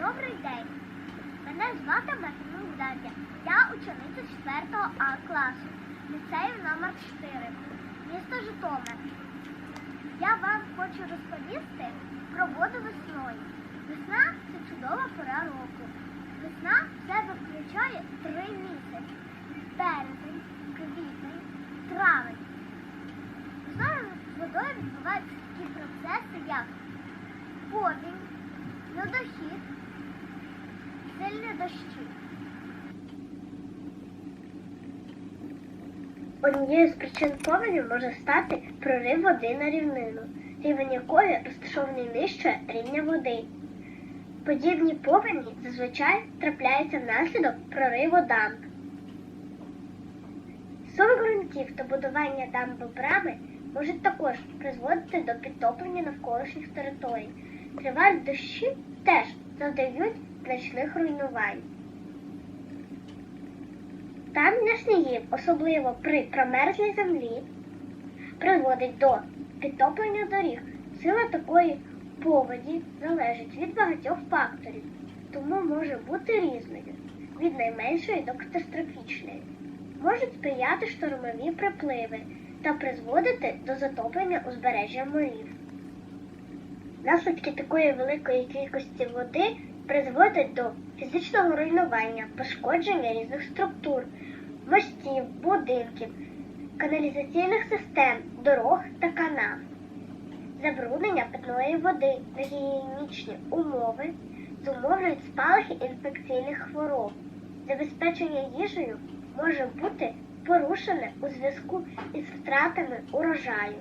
Добрий день. Мене звати Мартинук Дар'я. Я учениця 4 А класу, ліцею номер 4, місто Житомир. Я вам хочу розповісти про воду весною. Весна це чудова пора року. Весна в себе включає три місяці: березень, квітень, травень. Весною з водою відбуваються такі процеси, як повінь, льодохід, сильні дощі. Однією з причин повені може стати прорив води на рівнину, рівень якої розташований нижче рівня води. Подібні повені зазвичай трапляються внаслідок прориву дамб. Сум ґрунтів та будування дамб брами можуть також призводити до підтоплення навколишніх територій. Тривалі дощі теж завдають значних руйнувань. Там снігів, особливо при промерзлій землі, призводить до підтоплення доріг. Сила такої поводі залежить від багатьох факторів, тому може бути різною від найменшої до катастрофічної. Можуть сприяти штормові припливи та призводити до затоплення узбережжя морів. Наслідки такої великої кількості води призводять до фізичного руйнування, пошкодження різних структур, мостів, будинків, каналізаційних систем, дорог та канав, забруднення питної води, негігієнічні умови зумовлюють спалахи інфекційних хвороб. Забезпечення їжею може бути порушене у зв'язку із втратами урожаю.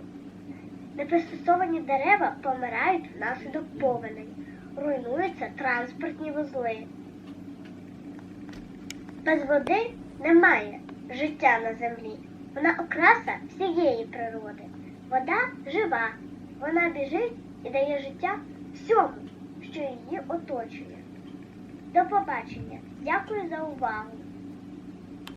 Непристосовані дерева помирають внаслідок повеней, руйнуються транспортні вузли. Без води немає життя на землі. Вона окраса всієї природи. Вода жива, вона біжить і дає життя всьому, що її оточує. До побачення. Дякую за увагу.